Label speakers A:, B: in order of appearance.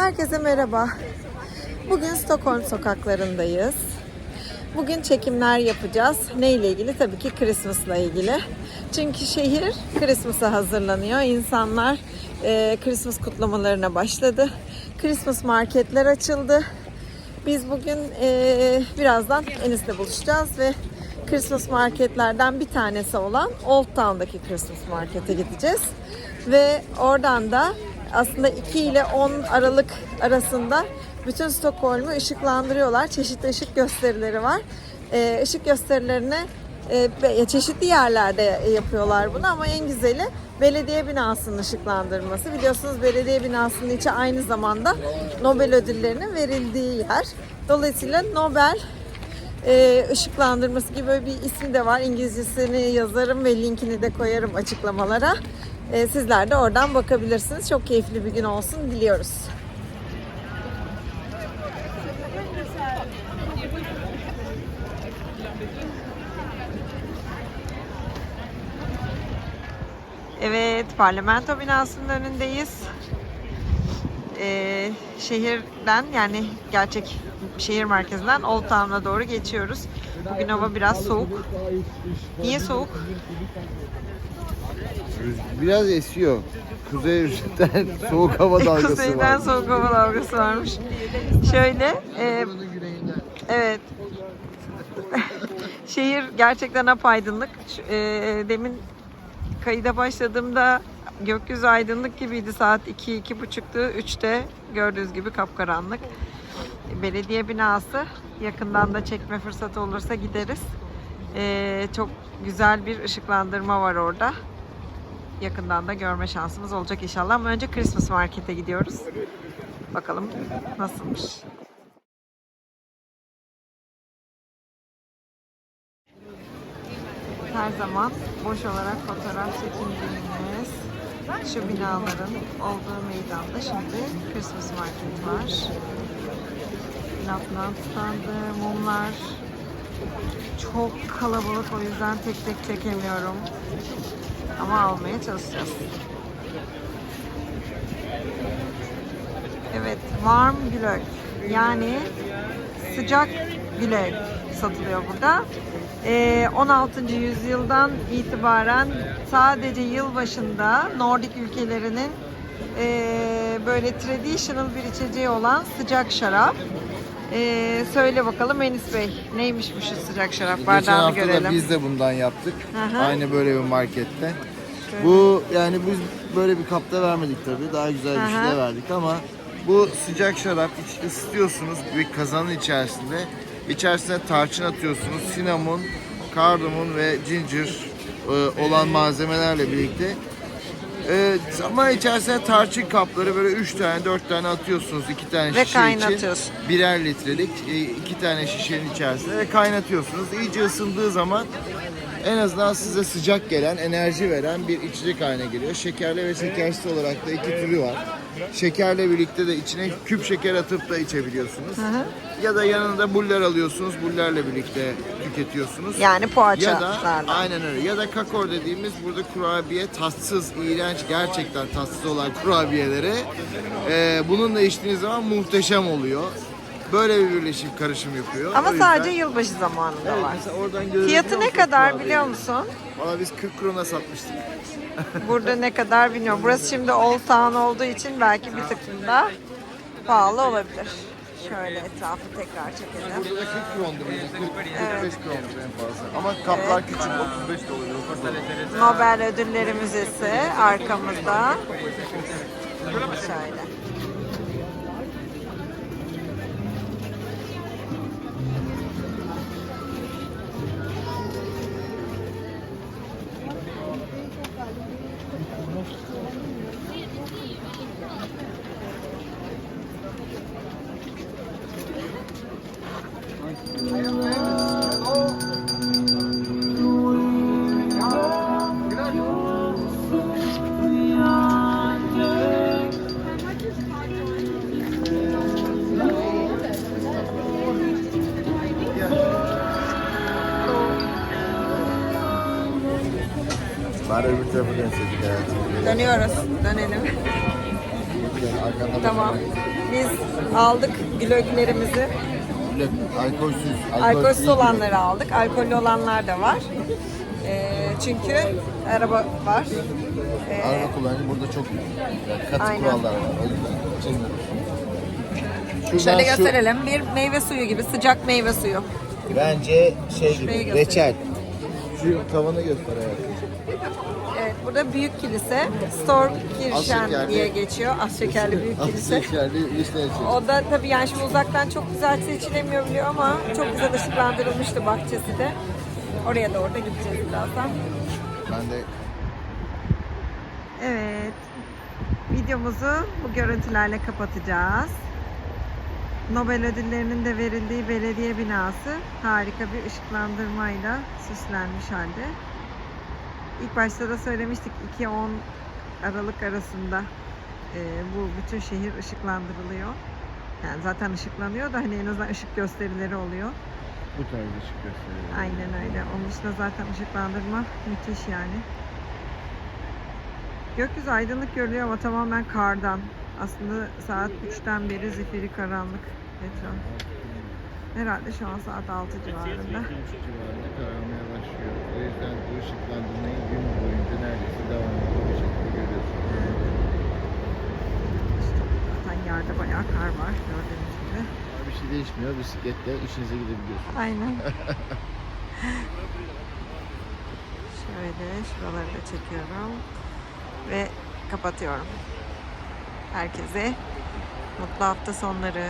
A: Herkese merhaba. Bugün Stockholm sokaklarındayız. Bugün çekimler yapacağız. Ne ile ilgili? Tabii ki Christmas'la ilgili. Çünkü şehir Christmas'a hazırlanıyor. İnsanlar e, Christmas kutlamalarına başladı. Christmas marketler açıldı. Biz bugün e, birazdan Enis'le buluşacağız ve Christmas marketlerden bir tanesi olan Old Town'daki Christmas markete gideceğiz. Ve oradan da aslında 2 ile 10 Aralık arasında bütün Stockholm'u ışıklandırıyorlar. Çeşitli ışık gösterileri var. Ee, ışık gösterilerini e, çeşitli yerlerde yapıyorlar bunu ama en güzeli belediye binasının ışıklandırması. Biliyorsunuz belediye binasının içi aynı zamanda Nobel ödüllerinin verildiği yer. Dolayısıyla Nobel e, ışıklandırması gibi bir ismi de var. İngilizcesini yazarım ve linkini de koyarım açıklamalara. E, sizler de oradan bakabilirsiniz. Çok keyifli bir gün olsun diliyoruz. Evet, parlamento binasının önündeyiz. Ee, şehirden yani gerçek şehir merkezinden Old Town'a doğru geçiyoruz. Bugün hava biraz soğuk. Niye soğuk?
B: Biraz esiyor. Kuzeyden soğuk hava dalgası
A: Kuzeyden
B: var.
A: soğuk hava dalgası varmış. Şöyle, e, evet. Şehir gerçekten apaydınlık. E, demin kayıda başladığımda gökyüzü aydınlık gibiydi. Saat 2 iki buçuktu. 3'te gördüğünüz gibi kapkaranlık. Belediye binası. Yakından da çekme fırsatı olursa gideriz. E, çok güzel bir ışıklandırma var orada. Yakından da görme şansımız olacak inşallah. Ama önce Christmas Market'e gidiyoruz. Bakalım nasılmış. Her zaman boş olarak fotoğraf çekindiğimiz şu binaların olduğu meydanda şimdi Christmas Market var. Lapland standı, mumlar. Çok kalabalık o yüzden tek tek çekemiyorum. Ama almaya çalışacağız. Evet, warm glögg. Yani sıcak glögg satılıyor burada. Ee, 16. yüzyıldan itibaren sadece yılbaşında Nordik ülkelerinin ee, böyle traditional bir içeceği olan sıcak şarap. Ee, söyle bakalım Enis Bey neymiş bu şu sıcak şarap
B: Geçen
A: bardağını
B: hafta
A: görelim.
B: da biz de bundan yaptık.
A: Hı.
B: Aynı böyle bir markette.
A: Şöyle.
B: Bu yani biz böyle bir kapta vermedik tabii. Daha güzel bir şey de verdik ama bu sıcak şarap iç, ısıtıyorsunuz bir kazanın içerisinde. İçerisine tarçın atıyorsunuz. Cinnamon, kardamom ve ginger e, olan malzemelerle birlikte. E, ama içerisine tarçın kapları böyle 3 tane 4 tane atıyorsunuz. 2 tane
A: Ve
B: şişe
A: kaynatıyorsun.
B: için. Birer litrelik 2 tane şişenin içerisinde ve kaynatıyorsunuz. İyice ısındığı zaman en azından size sıcak gelen, enerji veren bir içecek haline geliyor. Şekerli ve şekersiz olarak da iki türü var. Şekerle birlikte de içine küp şeker atıp da içebiliyorsunuz.
A: hı.
B: Ya da yanında buller alıyorsunuz, bullerle birlikte tüketiyorsunuz.
A: Yani
B: ya da aynen öyle. Ya da kakor dediğimiz burada kurabiye tatsız, iğrenç, gerçekten tatsız olan kurabiyeleri e, bununla içtiğiniz zaman muhteşem oluyor. Böyle bir birleşim karışım yapıyor.
A: Ama
B: O yüzden-
A: sadece yılbaşı zamanında
B: Evet,
A: var.
B: mesela oradan
A: Fiyatı ne kadar biliyor musun?
B: Valla biz 40 krona satmıştık.
A: Burada ne kadar bilmiyorum. Burası şimdi Old Town olduğu için belki bir tık daha pahalı olabilir. Şöyle etrafı tekrar çekelim.
B: Burada da 40 krondu bizim. 40, 45 krondu en fazla. Ama kaplar küçük 35 de oluyor. 30 da oluyor.
A: Nobel Ödülleri Müzesi arkamızda. Şöyle.
B: Bari öbür tarafa dönseydik hayatım.
A: Dönüyoruz. Dönelim.
B: yani
A: Tamam. Biz aldık glöglerimizi.
B: Böyle alkolsüz,
A: Alkolsüz olanları aldık. Alkollü olanlar da var. Ee, çünkü araba var. Ee,
B: Araba kullanımı burada çok yani katı
A: Aynen.
B: kurallar var. O yüzden içemiyoruz. Şuradan
A: şöyle
B: şu-
A: gösterelim. Bir meyve suyu gibi sıcak meyve suyu.
B: Bence şey gibi,
A: göster.
B: reçel. Şu tavanı göster hayatım.
A: Evet burada büyük kilise. Storm Kirchen
B: şekerli-
A: diye geçiyor. Az şekerli büyük kilise.
B: Az şekerli vişne reçeli.
A: O da tabii yani şimdi uzaktan çok güzel seçilemiyor biliyor ama çok güzel ışıklandırılmıştı bahçesi de. Oraya da gideceğiz birazdan.
B: Ben de
A: Evet. Videomuzu bu görüntülerle kapatacağız. Nobel ödüllerinin de verildiği belediye binası harika bir ışıklandırmayla süslenmiş halde. İlk başta da söylemiştik 2-10 Aralık arasında e, bu bütün şehir ışıklandırılıyor. Yani zaten ışıklanıyor da hani en azından ışık gösterileri oluyor.
B: bu tarz ışık gösteriyorum.
A: Aynen öyle. Onun dışında zaten ışıklandırma müthiş yani. Gökyüzü aydınlık görünüyor ama tamamen kardan. Aslında saat 3'ten beri zifiri karanlık etraf. Herhalde şu an saat 6 civarında.
B: civarında kararmaya başlıyor. O yüzden bu ışıklandırmayı gün boyunca neredeyse devamlı bir şekilde görüyorsunuz.
A: Zaten yerde bayağı kar var gördüğünüz gibi.
B: Bir şey değişmiyor. Bisikletle işinize gidebiliyorsunuz.
A: Aynen. Şöyle şuraları da çekiyorum. Ve kapatıyorum. Herkese mutlu hafta sonları.